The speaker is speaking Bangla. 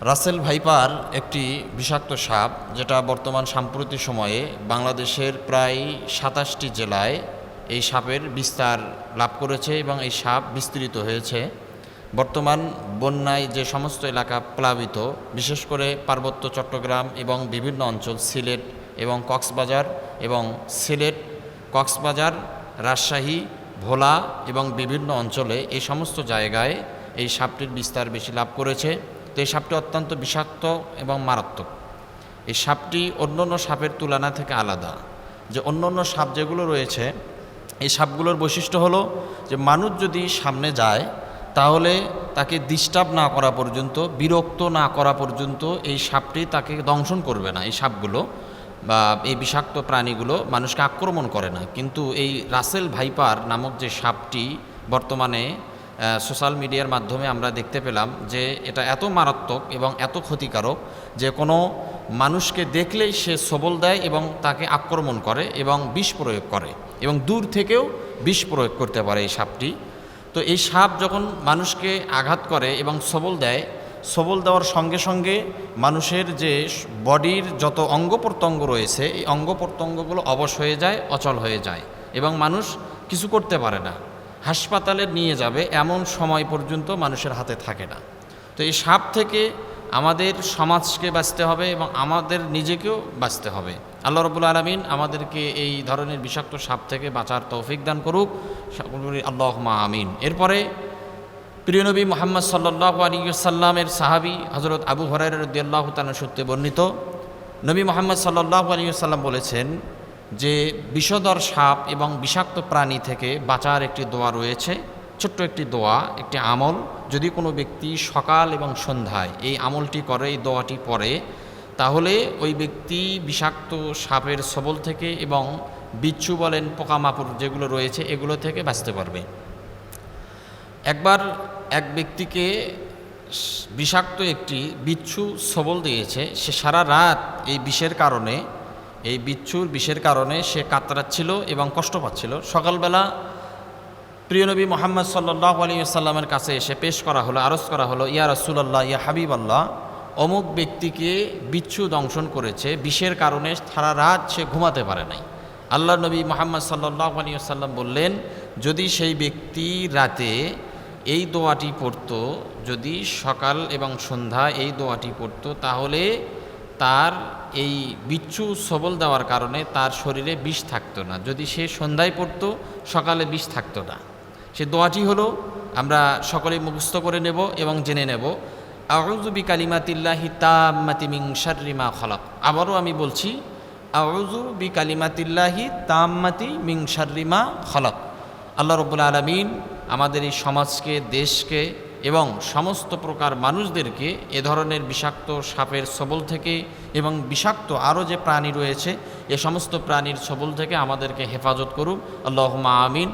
রাসেল ভাইপার একটি বিষাক্ত সাপ, যেটা বর্তমান সাম্প্রতিক সময়ে বাংলাদেশের প্রায় সাতাশটি জেলায় এই সাপের বিস্তার লাভ করেছে এবং এই সাপ বিস্তৃত হয়েছে। বর্তমান বন্যায় যে সমস্ত এলাকা প্লাবিত, বিশেষ করে পার্বত্য চট্টগ্রাম এবং বিভিন্ন অঞ্চল সিলেট এবং কক্সবাজার এবং সিলেট, কক্সবাজার, রাজশাহী, ভোলা এবং বিভিন্ন অঞ্চলে এই সমস্ত জায়গায় এই সাপটির বিস্তার বেশি লাভ করেছে। তো এই সাপটি অত্যন্ত বিষাক্ত এবং মারাত্মক। এই সাপটি অন্য অন্য সাপের তুলনা থেকে আলাদা। যে অন্য অন্য সাপ যেগুলো রয়েছে, এই সাপগুলোর বৈশিষ্ট্য হলো যে মানুষ যদি সামনে যায়, তাহলে তাকে ডিস্টার্ব না করা পর্যন্ত, বিরক্ত না করা পর্যন্ত এই সাপটি তাকে দংশন করবে না। এই সাপগুলো বা এই বিষাক্ত প্রাণীগুলো মানুষকে আক্রমণ করে না। কিন্তু এই রাসেল ভাইপার নামক যে সাপটি বর্তমানে সোশ্যাল মিডিয়ার মাধ্যমে আমরা দেখতে পেলাম যে এটা এত মারাত্মক এবং এত ক্ষতিকারক যে কোনো মানুষকে দেখলেই সে সবল দেয় এবং তাকে আক্রমণ করে এবং বিষ প্রয়োগ করে এবং দূর থেকেও বিষ প্রয়োগ করতে পারে এই সাপটি। তো এই সাপ যখন মানুষকে আঘাত করে এবং সবল দেয়, সবল দেওয়ার সঙ্গে সঙ্গে মানুষের যে বডির যত অঙ্গ প্রত্যঙ্গ রয়েছে, এই অঙ্গ প্রত্যঙ্গগুলো অবশ হয়ে যায়, অচল হয়ে যায় এবং মানুষ কিছু করতে পারে না। হাসপাতালে নিয়ে যাবে এমন সময় পর্যন্ত মানুষের হাতে থাকে না। তো এই সাপ থেকে আমাদের সমাজকে বাঁচতে হবে এবং আমাদের নিজেকেও বাঁচতে হবে। আল্লাহ রবুল আলমিন আমাদেরকে এই ধরনের বিষাক্ত সাপ থেকে বাঁচার তৌফিক দান করুক। আল্লাহ মা আমিন। এরপরে প্রিয় নবী মোহাম্মদ সাল্লাহ আলী সাল্লামের সাহাবি হজরত আবু হরাই রদ্দাল্লাহ তানা সূত্রে বর্ণিত। নবী মোহাম্মদ সাল্লাহ আলী সাল্লাম বলেছেন যে বিষধর সাপ এবং বিষাক্ত প্রাণী থেকে বাঁচার একটি দোয়া রয়েছে, ছোট্ট একটি দোয়া, একটি আমল। যদি কোনো ব্যক্তি সকাল এবং সন্ধ্যায় এই আমলটি করে, এই দোয়াটি পড়ে, তাহলে ওই ব্যক্তি বিষাক্ত সাপের সবল থেকে এবং বিচ্ছু বলেন পোকামাকড় যেগুলো রয়েছে, এগুলো থেকে বাঁচতে পারবে। একবার এক ব্যক্তিকে বিষাক্ত একটি বিচ্ছু সবল দিয়েছে, সে সারা রাত এই বিষের কারণে এই বিচ্ছুর বিষের কারণে সে কাতরাচ্ছিল এবং কষ্ট পাচ্ছিল। সকালবেলা প্রিয়নবী মোহাম্মদ সাল্লাহ আলী সাল্লামের কাছে এসে পেশ করা হলো, আরজ করা হলো, ইয়া রসুল্লাহ ইয়া হাবিব আল্লাহ অমুক ব্যক্তিকে বিচ্ছু দংশন করেছে, বিষের কারণে সারা রাত সে ঘুমাতে পারে নাই। আল্লাহ নবী মোহাম্মদ সাল্লাহ আলী সাল্লাম বললেন, যদি সেই ব্যক্তি রাতে এই দোয়াটি পড়তো, যদি সকাল এবং সন্ধ্যা এই দোয়াটি পড়তো, তাহলে তার এই বিচ্ছু সবল দেওয়ার কারণে তার শরীরে বিষ থাকতো না। যদি সে সন্ধ্যায় পড়তো, সকালে বিষ থাকতো না। সে দোয়াটি হলো, আমরা সকলে মুখস্থ করে নেব এবং জেনে নেব আউজুবি কালিমাতিল্লাহি তাম্মাতি মিং শাররিমা খলাক। আবারও আমি বলছি আউজু বি কালিমাতিল্লাহি তাম্মাতি মিং খলাক। আল্লাহ রব্বুল আলমিন আমাদের এই সমাজকে, দেশকে এবং সমস্ত প্রকার মানুষদেরকে এ ধরনের বিষাক্ত সাপের সবল থেকে এবং বিষাক্ত আরও যে প্রাণী রয়েছে, এ সমস্ত প্রাণীর সবল থেকে আমাদেরকে হেফাজত করুক আল্লাহ আমিন।